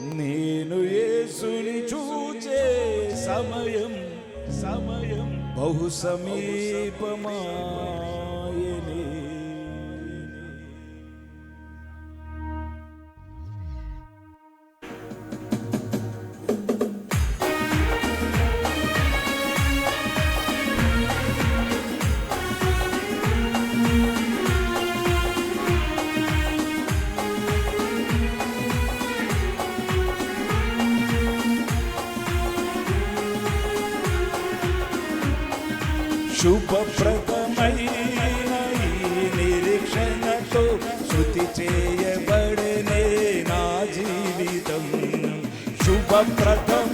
నేను యేసుని చూచే సమయం సమయం బహు సమీపమా? స్థుతితో శృతి చేయబడనే నా జీవితం. శుభప్రదం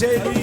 take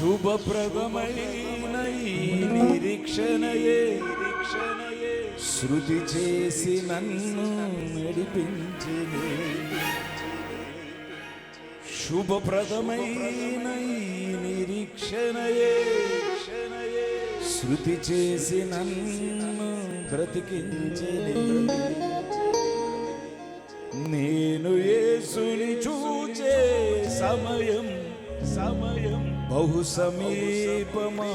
శుభప్రదమైన ఈ నిరీక్షణయే నిరీక్షణయే శృతి చేసి నన్ను నడిపించినే శుభప్రదమైన ఈ నిరీక్షణయే శృతి చేసి నన్ను బ్రతికించలే నేను యేసుని చూచే సమయం సమయం. బహు సమీపమా